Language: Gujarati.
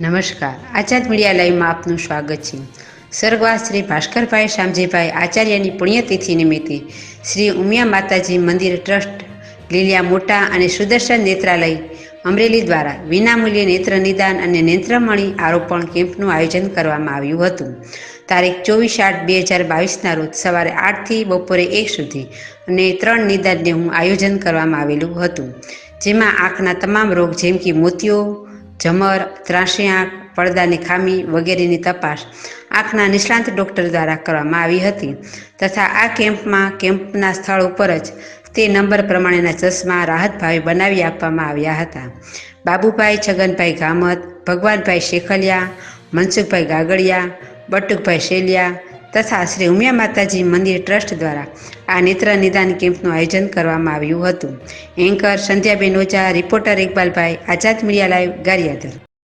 નમસ્કાર. આચાર્ય મીડિયા લાઈવમાં આપનું સ્વાગત છે. સ્વર્ગવાસ શ્રી ભાસ્કરભાઈ શામજીભાઈ આચાર્યની પુણ્યતિથિ નિમિત્તે શ્રી ઉમિયા માતાજી મંદિર ટ્રસ્ટ, લીલિયા મોટા અને સુદર્શન નેત્રાલય, અમરેલી દ્વારા વિનામૂલ્યે નેત્ર નિદાન અને નેત્રમણી આરોપણ કેમ્પનું આયોજન કરવામાં આવ્યું હતું. તારીખ ચોવીસ આઠ બે હજાર બાવીસના રોજ સવારે આઠથી બપોરે એક સુધી અને ત્રણ નિદાનને હું આયોજન કરવામાં આવેલું હતું. જેમાં આંખના તમામ રોગ જેમ કે મોતિયો જમર ત્રાસી આંખ પડદાની ખામી વગેરેની તપાસ આંખના નિષ્ણાંત ડૉક્ટર દ્વારા કરવામાં આવી હતી તથા આ કેમ્પમાં કેમ્પના સ્થળ ઉપર જ તે નંબર પ્રમાણેના ચશ્મા રાહત બનાવી આપવામાં આવ્યા હતા. બાબુભાઈ છગનભાઈ ગામત, ભગવાનભાઈ શેખલિયા, મનસુખભાઈ ગાગડિયા, બટુકભાઈ શેલિયા તથા શ્રી ઉમિયા માતાજી મંદિર ટ્રસ્ટ દ્વારા આ નેત્ર નિદાન કેમ્પનું આયોજન કરવામાં આવ્યું હતું. એન્કર સંધ્યાબેન ઓઝા, રિપોર્ટર ઇકબાલભાઈ, આઝાદ મીડિયા લાઈવ ગારિયાદર